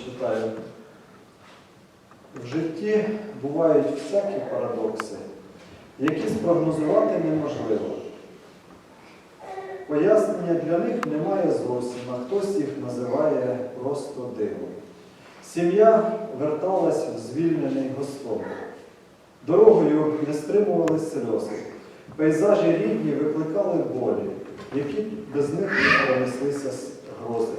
прочитаю. В житті бувають всякі парадокси, які спрогнозувати неможливо. Пояснення для них немає зовсім, а хтось їх називає просто дивом. Сім'я верталась в звільнений Господь. Дорогою не стримували сльози. Пейзажі рідні викликали болі, які без них не перенеслися грози.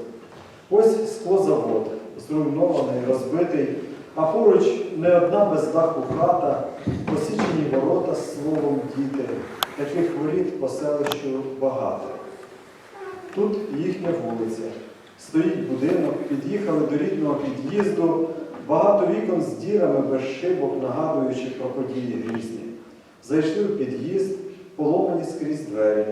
Ось склозавод, зруйнований, розбитий, а поруч не одна без даху хата, посічені ворота словом діти. Таких воріт по селищу багато. Тут їхня вулиця. Стоїть будинок, під'їхали до рідного під'їзду, багато вікон з дірами без шибок, нагадуючи про події грізні. Зайшли в під'їзд, поломані скрізь двері.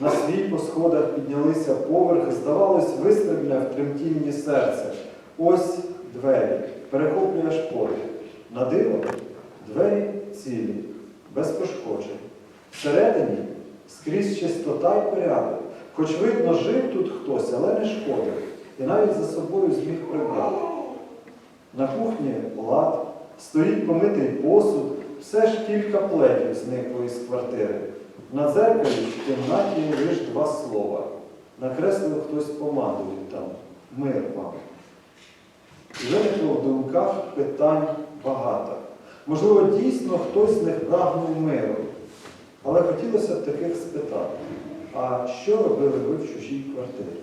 На свій по сходах піднялися поверх, здавалось, вистрибне в тремтінні серце. Ось двері, перехоплює аж. На диво двері цілі, без пошкоджень. Всередині скрізь чистота й порядок. Хоч видно, жив тут хтось, але не шкодив. І навіть за собою зміг прибрати. На кухні лад, стоїть помитий посуд, все ж кілька плетів зникло із квартири. На дзеркалі в кімнаті лиш два слова. Накреслив хтось помадою там. Мир вам. Виникло в думках питань багато. Можливо, дійсно хтось не прагнув миру. Але хотілося б таких спитати, а що робили ви в чужій квартирі?